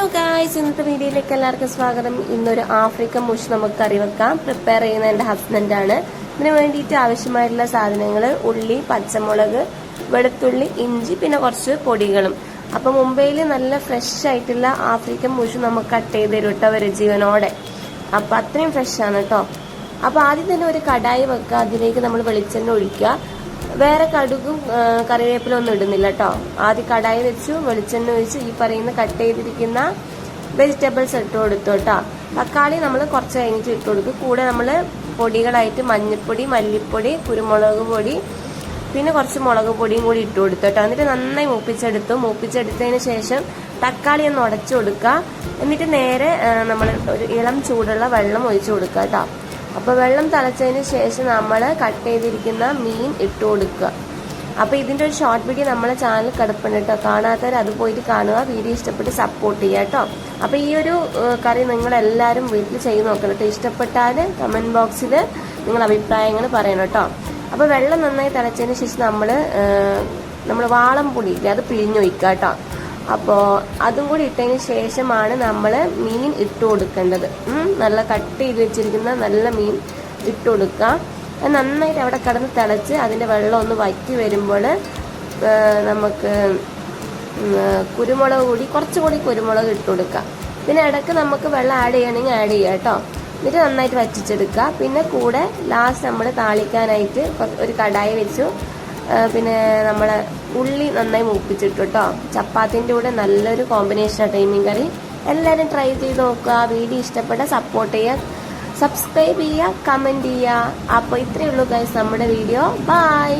Hello guys ഇന്നത്തെ വീഡിയോയിലേക്ക് എല്ലാവർക്കും സ്വാഗതം. ഇന്നൊരു ആഫ്രിക്കൻ മുഷ് നമുക്ക് കറി വെക്കാം. പ്രിപ്പയർ ചെയ്യുന്ന ഹസ്ബൻഡ് ആണ്. ഇതിന് വേണ്ടിയിട്ട് ആവശ്യമായിട്ടുള്ള സാധനങ്ങൾ ഉള്ളി പച്ചമുളക് വെളുത്തുള്ളി ഇഞ്ചി പിന്നെ കുറച്ച് പൊടികളും. അപ്പൊ മുംബൈയിൽ നല്ല ഫ്രഷ് ആയിട്ടുള്ള ആഫ്രിക്കൻ മുഷ് നമുക്ക് കട്ട് ചെയ്ത് തരും കേട്ടോ ഒരു ജീവനോടെ. അപ്പൊ അത്രയും ഫ്രഷ് ആണ് കേട്ടോ. അപ്പൊ ആദ്യം തന്നെ ഒരു കടായി വെക്കുക. അതിലേക്ക് നമ്മൾ വെളിച്ചെണ്ണ ഒഴിക്കുക. വേറെ കടുകും കറിവേപ്പിലും ഒന്നും ഇടുന്നില്ല കേട്ടോ ആദ്യം കടായി വെച്ചു വെളിച്ചെണ്ണ ഒഴിച്ച് ഈ പറയുന്ന കട്ട് ചെയ്തിരിക്കുന്ന വെജിറ്റബിൾസ് ഇട്ട് കൊടുത്തു കേട്ടോ തക്കാളി നമ്മൾ കുറച്ച് കഴിഞ്ഞിട്ട് ഇട്ട് കൊടുക്കും. കൂടെ നമ്മൾ പൊടികളായിട്ട് മഞ്ഞൾപ്പൊടി മല്ലിപ്പൊടി കുരുമുളക് പൊടി പിന്നെ കുറച്ച് മുളക് പൊടിയും കൂടി ഇട്ട് കൊടുത്തു കേട്ടോ എന്നിട്ട് നന്നായി മൂപ്പിച്ചെടുത്തു. മൂപ്പിച്ചെടുത്തതിന് ശേഷം തക്കാളി ഒന്ന് ഉടച്ചു കൊടുക്കുക. എന്നിട്ട് നേരെ നമ്മൾ ഒരു ഇളം ചൂടുള്ള വെള്ളം ഒഴിച്ചു കൊടുക്കുക കേട്ടോ അപ്പോൾ വെള്ളം തിളച്ചതിന് ശേഷം നമ്മൾ കട്ട് ചെയ്തിരിക്കുന്ന മീൻ ഇട്ട് കൊടുക്കുക അപ്പോൾ ഇതിന്റെ ഒരു ഷോർട്ട് വീഡിയോ നമ്മളെ ചാനൽ കിടപ്പുണ്ട് കേട്ടോ കാണാത്തവർ അത് പോയിട്ട് കാണുക. വീഡിയോ ഇഷ്ടപ്പെട്ട് സപ്പോർട്ട് ചെയ്യുക കേട്ടോ അപ്പോൾ ഈ ഒരു കറി നിങ്ങൾ എല്ലാവരും വീട്ടിൽ ചെയ്ത് നോക്കണം കേട്ടോ ഇഷ്ടപ്പെട്ടാൽ കമന്റ് ബോക്സിൽ നിങ്ങൾ അഭിപ്രായങ്ങൾ പറയണം കേട്ടോ അപ്പോൾ വെള്ളം നന്നായി തിളച്ചതിന് ശേഷം നമ്മൾ നമ്മൾ വാളം പുളി അത് പിഴിഞ്ഞൊഴിക്കുക കേട്ടോ അപ്പോൾ അതും കൂടി ഇട്ടതിന് ശേഷമാണ് നമ്മൾ മീൻ ഇട്ട് കൊടുക്കേണ്ടത്. നല്ല കട്ട് ചെയ്ത് വെച്ചിരിക്കുന്ന നല്ല മീൻ ഇട്ട് കൊടുക്കുക. അത് നന്നായിട്ട് അവിടെ കിടന്ന് തിളച്ച് അതിന്റെ വെള്ളം ഒന്ന് വറ്റി വരുമ്പോൾ നമുക്ക് കുരുമുളക് കൂടി കുറച്ചുകൂടി കുരുമുളക് ഇട്ട് കൊടുക്കുക. പിന്നെ ഇടയ്ക്ക് നമുക്ക് വെള്ളം ആഡ് ചെയ്യണമെങ്കിൽ ആഡ് ചെയ്യാം കേട്ടോ. എന്നിട്ട് നന്നായിട്ട് വറ്റിച്ചെടുക്കുക. പിന്നെ കൂടെ ലാസ്റ്റ് നമ്മൾ താളിക്കാനായിട്ട് ഒരു കടായി വെച്ചു. പിന്നെ നമ്മളെ ഉള്ളി നന്നായി മൂപ്പിച്ചിട്ടു കേട്ടോ ചപ്പാത്തിന്റെ കൂടെ നല്ലൊരു കോമ്പിനേഷൻ ടൈമിങ് കറി. എല്ലാവരും ട്രൈ ചെയ്ത് നോക്കുക. വീഡിയോ ഇഷ്ടപ്പെട്ട സപ്പോർട്ട് ചെയ്യുക. സബ്സ്ക്രൈബ് ചെയ്യുക കമന്റ് ചെയ്യുക. അപ്പോൾ ഇത്രയേ ഉള്ളൂ ഗൈസ് നമ്മുടെ വീഡിയോ. ബൈ